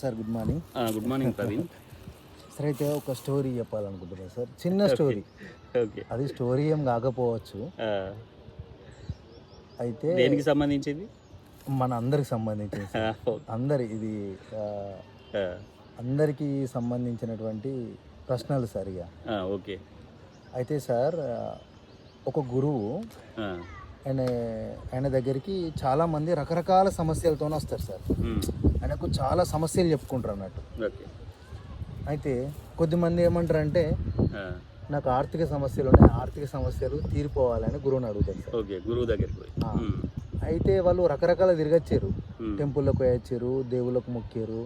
Sir good morning. Good morning Praveen. Sir అయితే ఒక story చెప్పాలనుకుంటున్నాను సార్. చిన్న స్టోరీ. ఓకే. అది స్టోరీ ఏం కాకపోవచ్చు. అయితే దేనికి సంబంధించింది? మన అందరికి సంబంధించింది. అందరి ఇది అందరికీ సంబంధించినటువంటి ప్రశ్నలు సార్ ఇక. ఓకే. అయితే సార్ ఒక గురువు ఆయన ఆయన దగ్గరికి చాలామంది రకరకాల సమస్యలతో వస్తారు సార్. ఆయనకు చాలా సమస్యలు చెప్పుకుంటారు అన్నట్టు అయితే కొద్దిమంది ఏమంటారంటే నాకు ఆర్థిక సమస్యలు ఉన్నాయి ఆర్థిక సమస్యలు తీరిపోవాలని గురువుని అడుగుతారు ఓకే గురువు దగ్గరికి. అయితే వాళ్ళు రకరకాల తిరగచ్చారు. టెంపుల్లకు పోయొచ్చారు దేవుళ్ళకు మొక్కారు.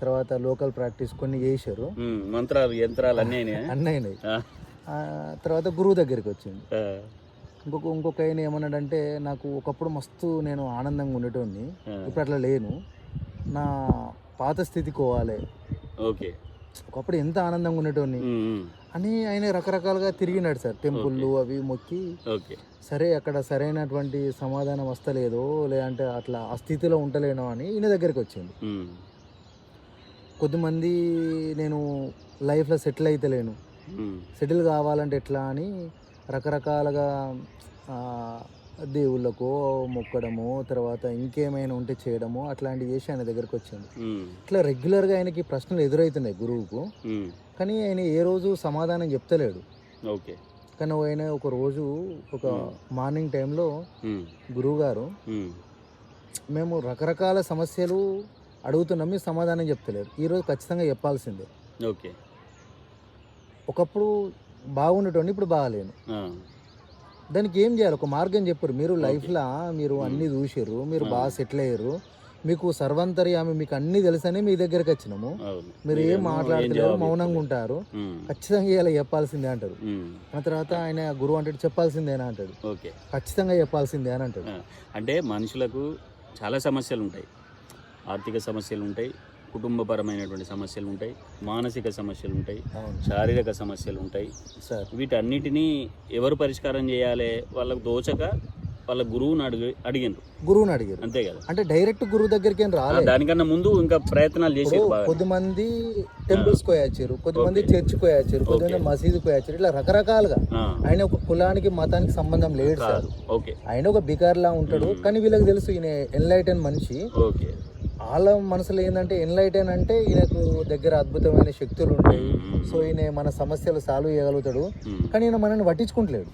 తర్వాత లోకల్ ప్రాక్టీస్ కొన్ని చేశారు. మంత్రాలు యంత్రాలు అన్నీ అయినాయా? అన్నీ అయినాయి ఆ. ఆ, తర్వాత గురువు దగ్గరికి వచ్చింది. ఇంకొక ఇంకొక ఆయన ఏమన్నాడంటే నాకు ఒకప్పుడు మస్తు నేను ఆనందంగా ఉండేటోడిని ఆ. ఇప్పుడు అట్లా లేను నా పాత స్థితికి పోవాలి ఓకే ఒకప్పుడు ఎంత ఆనందంగా. మ్మ్. అని ఆయన రకరకాలుగా తిరిగినాడు సార్ టెంపుల్లు అవి మొక్కి సరే అక్కడ సరైనటువంటి సమాధానం వస్తలేదో లేదంటే అట్లా ఆ స్థితిలో ఉంటలేనో అని ఈయన దగ్గరికి వచ్చింది. కొద్దిమంది నేను లైఫ్లో సెటిల్ అయితలేను. సెటిల్ కావాలంటే ఎట్లా అని రకరకాలుగా దేవుళ్ళకో మొక్కడము తర్వాత ఇంకేమైనా ఉంటే చేయడము అట్లాంటివి చేసి ఆయన దగ్గరికి వచ్చింది. ఇట్లా రెగ్యులర్గా ఆయనకి ప్రశ్నలు ఎదురవుతున్నాయి గురువుకు. కానీ ఆయన ఏ రోజు సమాధానం చెప్తలేడు ఓకే కానీ ఆయన ఒక రోజు ఒక మార్నింగ్ టైంలో. గురువు గారు మ్మ్. రకరకాల సమస్యలు అడుగుతున్నాం మీరు సమాధానం చెప్తలేరు ఈరోజు ఖచ్చితంగా చెప్పాల్సిందే ఓకే ఒకప్పుడు బాగుండేటోని ఇప్పుడు బాగాలేను. దానికి ఏం చేయాలి? ఒక మార్గం చెప్పారు. మీరు లైఫ్లో మీరు అన్నీ చూసారు మీరు బాగా సెటిల్ అయ్యారు. మీకు సర్వంతర్యామి మీకు అన్నీ తెలుసని మీ దగ్గరికి వచ్చినాము. మీరు ఏం మాట్లాడలేరు జవాబు మౌనంగా. ఉంటారు. ఖచ్చితంగా ఇలా చెప్పాల్సిందే అంటారు. ఆ తర్వాత ఆయన గురువు అంటాడు చెప్పాల్సిందేనా అంటాడు. ఓకే. ఖచ్చితంగా చెప్పాల్సిందే అని అంటాడు. అంటే మనుషులకు చాలా సమస్యలు ఉంటాయి ఆర్థిక సమస్యలు ఉంటాయి కుటుంబపరమైనటువంటి సమస్యలు ఉంటాయి మానసిక సమస్యలు ఉంటాయి శారీరక సమస్యలు ఉంటాయి. సార్. వీటన్నిటినీ ఎవరు పరిష్కారం చేయాలి? వాళ్ళకు దోచక వాళ్ళ గురువుని అడిగి అడిగిండ్రు. గురువుని అడిగారు. అంతే కదా. అంటే డైరెక్ట్ గురువు దగ్గరికి ఏం రాలేదు. దానికన్నా ముందు ఇంకా ప్రయత్నాలు బాగా. కొద్దిమంది టెంపుల్స్ పోయొచ్చారు కొద్దిమంది. చర్చ్ పోయొచ్చారు కొద్దిమంది. మసీదు పోయొచ్చారు ఇట్లా రకరకాలుగా. ఆయన ఒక కులానికి మతానికి సంబంధం లేడు సార్. ఆయన ఒక బికార్లా ఉంటాడు Hmm. కానీ వీళ్ళకి తెలుసు ఈయన ఎన్లైటన్ మనిషి. ఓకే. వాళ్ళ మనసులో ఏంటంటే ఎన్లైటన్ అంటే ఈయనకు దగ్గర అద్భుతమైన శక్తులు ఉంటాయి. సో ఈయన మన సమస్యలు సాల్వ్ చేయగలుగుతాడు. కానీ ఈయన మనల్ని పట్టించుకుంటలేడు.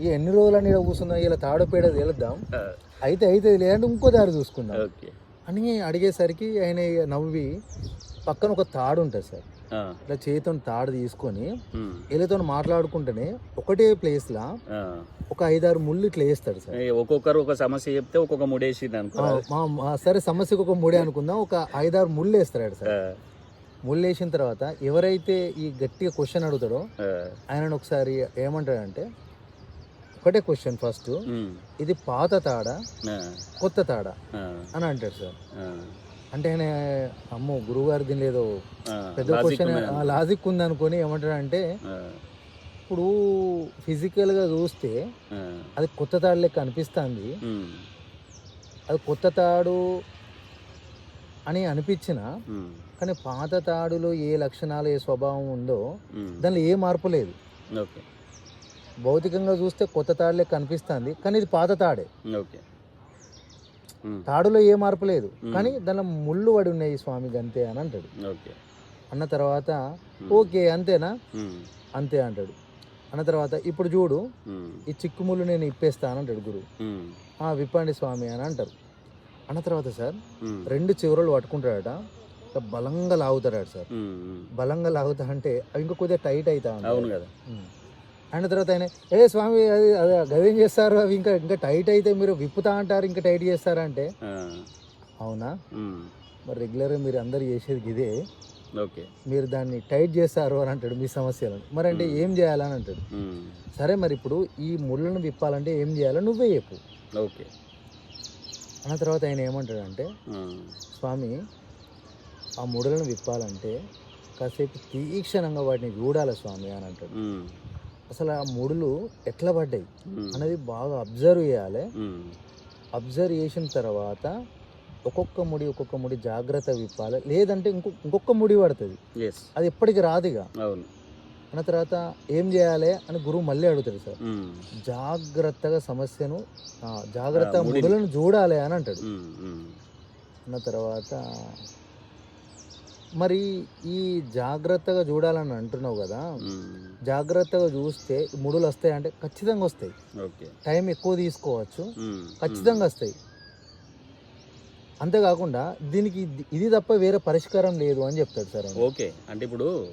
ఈ ఎన్ని రోజులని ఈడ కూర్చుందాం ఇలా తాడపేడ ఆ, అయితే అయితే లేదంటే ఇంకో దారి చూసుకుందాం. అని అడిగేసరికి ఆయన నవ్వి పక్కన ఒక తాడు ఉంటుంది సార్. ఇట్లా చేతితో తాడు తీసుకొని. వీళ్ళతో మాట్లాడుకుంటేనే ఒకటే ప్లేస్లో ఆ. ఒక ఐదారు ముళ్ళు ఇట్లా వేస్తాడు సార్. ఒక్కొక్కరు ఒక సమస్య చెప్తే ఒక్కొక్క ముడేసింది అనుకో. సరే సమస్యకు ఒక ముడే అనుకుందాం. ఒక ఐదారు ముళ్ళు వేస్తాడు సార్. ముళ్ళు వేసిన తర్వాత ఎవరైతే ఈ గట్టిగా క్వశ్చన్ అడుగుతాడో ఆయనను ఒకసారి ఏమంటాడంటే ఒకటే క్వశ్చన్ ఫస్ట్. ఇది పాత తాడా? కొత్త తాడా? అని అంటాడు సార్. అంటే అమ్మో గురువుగారు దీని లేదో పెద్ద క్వశ్చన్. లాజిక్ ఉంది అనుకొని ఏమంటాడంటే ఇప్పుడు ఫిజికల్గా చూస్తే ఆ, అది కొత్త తాడు లెక్క అనిపిస్తుంది. అది కొత్త తాడు అని అనిపించిన. కానీ పాత తాడులో ఏ లక్షణాలు ఏ స్వభావం ఉందో. దానిలో ఏ మార్పు లేదు భౌతికంగా చూస్తే కొత్త తాడు లెక్క అనిపిస్తుంది కానీ ఇది పాత తాడే ఓకే. తాడులో ఏ మార్పు లేదు. కానీ దానిలో ముళ్ళు పడి ఉన్నాయి స్వామి గంతే అని అంటాడు. ఓకే. అన్న తర్వాత ఓకే అంతేనా. అంతే అంటాడు. అన్న తర్వాత ఇప్పుడు చూడు. ఈ చిక్కుముళ్ళు నేను ఇప్పేస్తాను అంటాడు గురువు. మ్మ్. "ఆ, విప్పండి స్వామి అని అంటారు. అన్న తర్వాత సార్. రెండు చివరలు పట్టుకుంటాడట. బలంగా లాగుతాడట సార్. బలంగా లాగుతా అంటే అవి ఇంకా కొద్దిగా టైట్ అవుతా. అవును కదా. అయిన తర్వాత ఆయన ఏ స్వామి అది అది గదేం చేస్తారు? అవి ఇంకా ఇంకా టైట్ అయితే మీరు విప్పుతా అంటారు ఇంకా టైట్ చేస్తారా? అంటే ఆ, అవునా. మరి రెగ్యులర్గా మీరు అందరు చేసేది ఇదే. ఓకే. మీరు దాన్ని టైట్ చేస్తారు అని అంటాడు మీ సమస్యలను మరి అంటే ఏం చేయాలని అంటాడు. సరే మరి ఇప్పుడు ఈ ముళ్ళను విప్పాలంటే ఏం చేయాలో నువ్వే చెప్పు. ఓకే. అన్న తర్వాత ఆయన ఏమంటాడంటే స్వామి ఆ ముడులను విప్పాలంటే కాసేపు తీక్షణంగా వాటిని చూడాలి స్వామి అని అంటాడు. అసలు ఆ ముడులు ఎట్లా పడ్డాయి. అనేది బాగా అబ్జర్వ్ చేయాలి. అబ్జర్వ్ చేసిన తర్వాత ఒక్కొక్క ముడి ఒక్కొక్క ముడి జాగ్రత్త విప్పాలి. లేదంటే ఇంకో ఇంకొక ముడి పడుతుంది. అది ఎప్పటికి రాదుగా అవును. అన్న తర్వాత ఏం చేయాలి అని గురువు మళ్ళీ అడుగుతాడు సార్. జాగ్రత్తగా సమస్యను జాగ్రత్త. ముడులను చూడాలి అని అంటాడు. అన్న తర్వాత మరి ఈ జాగ్రత్తగా చూడాలని అంటున్నావు కదా జాగ్రత్తగా చూస్తే ముడులు వస్తాయి అంటే ఖచ్చితంగా వస్తాయి. ఓకే. టైం ఎక్కువ తీసుకోవచ్చు ఖచ్చితంగా వస్తాయి. అంతేకాకుండా దీనికి ఇది- తప్ప వేరే పరిష్కారం లేదు అని చెప్తాడు సార్. ఓకే. అంటే ఇప్పుడు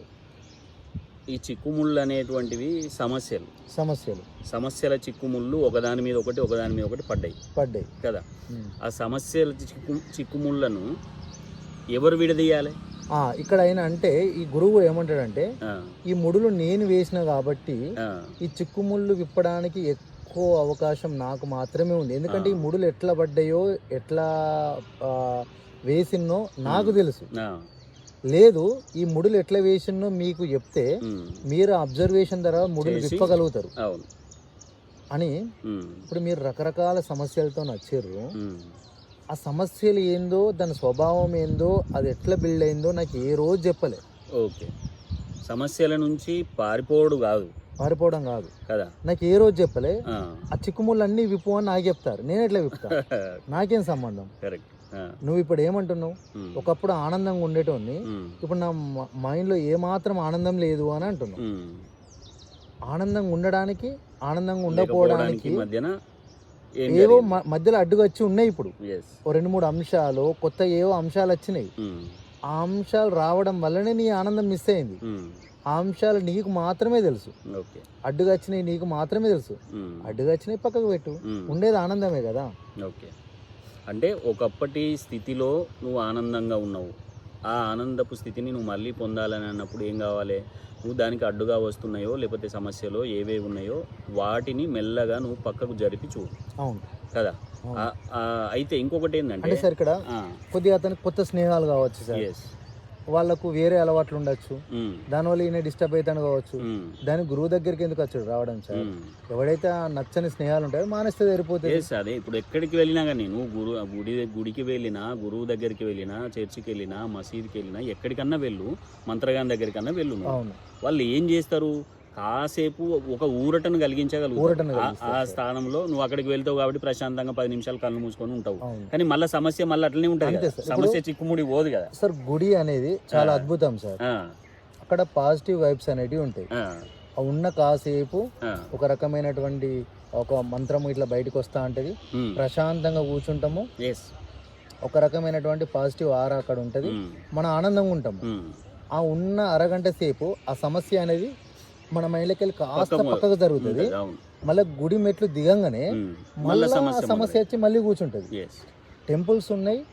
ఈ చిక్కుముళ్ళు అనేటువంటివి సమస్యలు. సమస్యలు. సమస్యల చిక్కుముళ్ళు ఒకదాని మీద ఒకటి ఒకదాని మీద ఒకటి పడ్డాయి. పడ్డాయి. కదా. ఆ సమస్యల చిక్కు చిక్కుముళ్ళను ఎవరు విడదీయాలి? ఇక్కడ ఆయన అంటే ఈ గురువు ఏమంటాడంటే ఈ ముడులు నేను వేసిన కాబట్టి ఈ చిక్కుముళ్ళు విప్పడానికి ఎక్కువ అవకాశం నాకు మాత్రమే ఉంది. ఎందుకంటే ఈ. ముడులు ఎట్లా పడ్డాయో ఎట్లా వేసిన్నో నాకు తెలుసు. లేదు ఈ ముడులు ఎట్లా వేసిన్నో మీకు చెప్తే మీరు అబ్జర్వేషన్ ద్వారా ముడులు విప్పగలుగుతారు. అని ఇప్పుడు మీరు రకరకాల సమస్యలతో నచ్చారు. ఆ సమస్యలు ఏందో దాని స్వభావం ఏందో అది ఎట్లా బిల్డ్ అయిందో నాకు ఏ రోజు చెప్పలే. ఓకే. సమస్యల నుంచి పారిపోవడు కాదు. పారిపోవడం కాదు. కదా? నాకు ఏ రోజు చెప్పలే. ఆ, చిక్కుముళ్ళు అన్ని విప్పు అని నాకు చెప్తారు. నేను ఎట్లా విప్పుతా? నాకేం సంబంధం? కరెక్ట్. నువ్వు ఇప్పుడు ఏమంటున్నావు? ఒకప్పుడు ఆనందంగా ఉండేటోని ఇప్పుడు నా మైండ్లో ఏమాత్రం ఆనందం లేదు అని అంటున్నావు. ఆనందంగా ఉండడానికి ఆనందంగా ఉండకపోవడానికి మధ్యన ఏవో మధ్యలో అడ్డుగా వచ్చి ఉన్నాయి ఇప్పుడు. Yes. ఓ రెండు మూడు అంశాలు కొత్త ఏవో అంశాలు వచ్చినాయి. ఉమ్, ఆ అంశాలు రావడం వల్లనే నీ ఆనందం మిస్ అయింది. ఉమ్, ఆ అంశాలు నీకు మాత్రమే తెలుసు. ఓకే అడ్డుగా వచ్చినాయి నీకు మాత్రమే తెలుసు. ఉమ్, అడ్డుగా వచ్చినాయి పక్కకు పెట్టు. ఉండేది ఆనందమే కదా. ఓకే అంటే ఒకప్పటి స్థితిలో నువ్వు ఆనందంగా ఉన్నావు. ఆ ఆనందపు స్థితిని నువ్వు మళ్ళీ పొందాలని అన్నప్పుడు ఏం కావాలి? నువ్వు దానికి అడ్డుగా వస్తున్నాయో లేకపోతే సమస్యలో ఏవేవి ఉన్నాయో వాటిని మెల్లగా నువ్వు పక్కకు జరిపి చూడు. అవును. కదా? అయితే ఇంకొకటి ఏంటంటే సార్ ఇక్కడ కొద్దిగా అతనికి కొత్త స్నేహాలు కావచ్చు సార్. వాళ్ళకు వేరే అలవాట్లు ఉండొచ్చు. దానివల్ల ఈయన డిస్టర్బ్ అవుతాను కావచ్చు. దాని గురువు దగ్గరికి ఎందుకు వచ్చాడు రావడం సార్? ఎవడైతే నచ్చని స్నేహాలు ఉంటాయో మానేస్తే సరిపోతుంది. అదే ఇప్పుడు ఎక్కడికి వెళ్ళినా కానీ నువ్వు గురు గుడి గుడికి వెళ్ళినా గురువు దగ్గరికి వెళ్ళినా చర్చికి వెళ్ళినా మసీదుకి వెళ్ళినా ఎక్కడికన్నా వెళ్ళు మంత్రగాని దగ్గరికన్నా వెళ్ళు వాళ్ళు ఏం చేస్తారు? కాసేపు ఒక ఊరటను కలిగించగలుగుతారు ఊరటను ఆ-. స్థానంలో నువ్వు అక్కడికి వెళ్తావు కాబట్టి ప్రశాంతంగా పది నిమిషాలు కళ్ళు మూసుకొని ఉంటావు. కానీ మళ్ళీ సమస్య మళ్ళీ అట్లనే ఉంటుంది. సమస్య చిక్కుముడి పోదు కదా. సార్ గుడి అనేది చాలా. అద్భుతం సార్. అక్కడ పాజిటివ్ వైబ్స్ అనేటివి ఉంటాయి. ఉన్న కాసేపు ఒక రకమైనటువంటి ఒక మంత్రము ఇట్లా బయటకు వస్తా ఉంటది. ప్రశాంతంగా కూర్చుంటాము. Yes, ఒక రకమైనటువంటి పాజిటివ్ ఆరా అక్కడ ఉంటది. మన ఆనందంగా ఉంటాము. ఆ ఉన్న అరగంట సేపు ఆ సమస్య అనేది మన మైండ్లోకి కాస్త పక్కకు- జరుగుతుంది. మళ్ళీ గుడి మెట్లు దిగంగానే మళ్ళీ సమస్య వచ్చి మళ్ళీ కూర్చుంటది. టెంపుల్స్ ఉన్నాయి.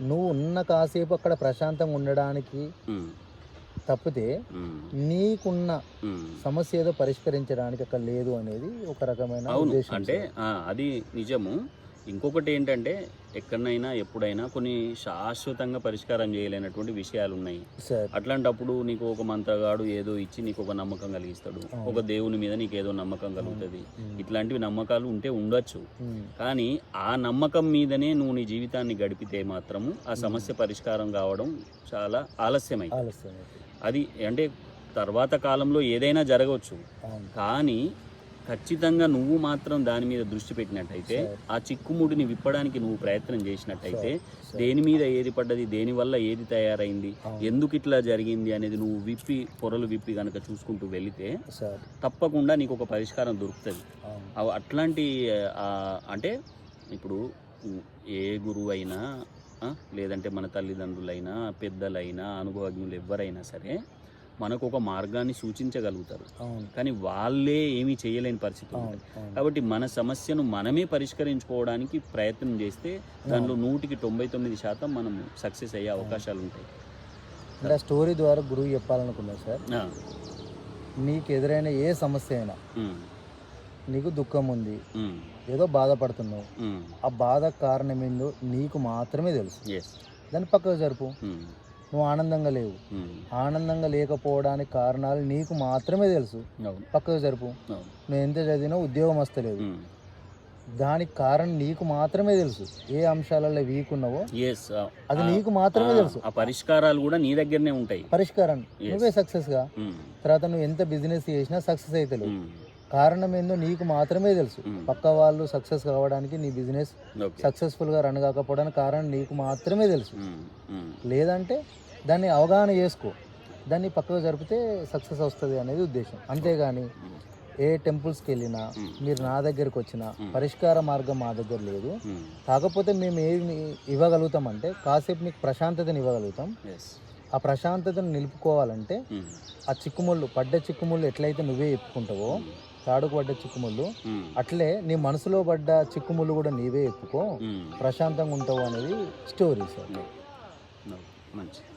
నువ్వు ఉన్న కాసేపు అక్కడ ప్రశాంతంగా ఉండడానికి తప్పితే నీకున్న సమస్య ఏదో పరిష్కరించడానికి అక్కడ లేదు అనేది ఒక రకమైన అంటే అది నిజము. ఇంకొకటి ఏంటంటే ఎక్కడైనా ఎప్పుడైనా కొన్ని శాశ్వతంగా పరిష్కారం చేయలేనటువంటి విషయాలు ఉన్నాయి అట్లాంటప్పుడు నీకు ఒక మంత్రగాడు ఏదో ఇచ్చి నీకు ఒక నమ్మకం కలిగిస్తాడు. ఒక దేవుని మీద నీకు ఏదో నమ్మకం కలుగుతుంది. ఇట్లాంటివి నమ్మకాలు ఉంటే ఉండొచ్చు. కానీ ఆ నమ్మకం మీదనే నువ్వు నీ జీవితాన్ని గడిపితే మాత్రము ఆ సమస్య పరిష్కారం కావడం చాలా ఆలస్యమై. అది అంటే తర్వాత కాలంలో ఏదైనా జరగవచ్చు. కానీ ఖచ్చితంగా నువ్వు మాత్రం దాని మీద దృష్టి పెట్టినట్టయితే. ఆ చిక్కుముడిని విప్పడానికి నువ్వు ప్రయత్నం చేసినట్టయితే. దేని మీద ఏది పడ్డది దేని వల్ల ఏది తయారైంది. ఎందుకు ఇట్లా జరిగింది అనేది నువ్వు విప్పి పొరలు విప్పి కనుక చూసుకుంటూ వెళితే తప్పకుండా నీకు ఒక పరిష్కారం దొరుకుతుంది అట్లాంటి అంటే ఇప్పుడు ఏ గురువు అయినా లేదంటే మన తల్లిదండ్రులైనా పెద్దలైనా అనుభవజ్ఞులు ఎవరైనా సరే మనకు ఒక మార్గాన్ని సూచించగలుగుతారు. కానీ వాళ్ళే ఏమీ చేయలేని పరిస్థితి కాబట్టి మన సమస్యను మనమే పరిష్కరించుకోవడానికి ప్రయత్నం చేస్తే దానిలో నూటికి తొంభై తొమ్మిది శాతం మనం సక్సెస్ అయ్యే అవకాశాలు ఉంటాయి. అంటే ఆ స్టోరీ ద్వారా గురువు చెప్పాలనుకున్నా సార్ నీకు ఎదురైన ఏ సమస్య అయినా నీకు దుఃఖం ఉంది ఏదో బాధపడుతున్నావు ఆ బాధ కారణం ఏందో నీకు మాత్రమే తెలుసు. దాన్ని పక్కకు జరుపు. నువ్వు ఆనందంగా లేవు. ఆనందంగా లేకపోవడానికి కారణాలు నీకు మాత్రమే తెలుసు. పక్కకు జరుపు. నువ్వు ఎంత చదివినా ఉద్యోగం వస్తలేదు. దానికి కారణం నీకు మాత్రమే తెలుసు. ఏ అంశాలలో వీక్ ఉన్నావో అది నీకు మాత్రమే తెలుసు. ఆ పరిష్కారాలు కూడా నీ దగ్గరనే ఉంటాయి. పరిష్కారం. నువ్వే సక్సెస్గా. తర్వాత నువ్వు ఎంత బిజినెస్ చేసినా సక్సెస్ అవుతలేవు ఉమ్, కారణం ఏందో నీకు మాత్రమే తెలుసు. పక్క వాళ్ళు సక్సెస్ కావడానికి నీ బిజినెస్ సక్సెస్ఫుల్గా రన్ కాకపోవడానికి కారణం నీకు మాత్రమే తెలుసు. లేదంటే దాన్ని అవగాహన చేసుకో. దాన్ని పక్కకు జరిపితే సక్సెస్ వస్తుంది అనేది ఉద్దేశం. అంతేగాని ఏ టెంపుల్స్కి వెళ్ళినా మీరు నా దగ్గరికి వచ్చినా Hmm. పరిష్కార మార్గం మా దగ్గర లేదు. కాకపోతే మేము ఏమి ఇవ్వగలుగుతామంటే కాసేపు మీకు ప్రశాంతతని ఇవ్వగలుగుతాం. ఆ ప్రశాంతతను నిలుపుకోవాలంటే ఆ చిక్కుముళ్ళు పడ్డ చిక్కుముళ్ళు ఎట్లయితే నువ్వే ఎత్తుకుంటావో ఉమ్, తాడుకు పడ్డ చిక్కుముళ్ళు అట్లే నీ మనసులో పడ్డ చిక్కుముళ్ళు కూడా నీవే ఎత్తుకో ఉమ్. ప్రశాంతంగా ఉంటావు అనేది స్టోరీ సార్. manches.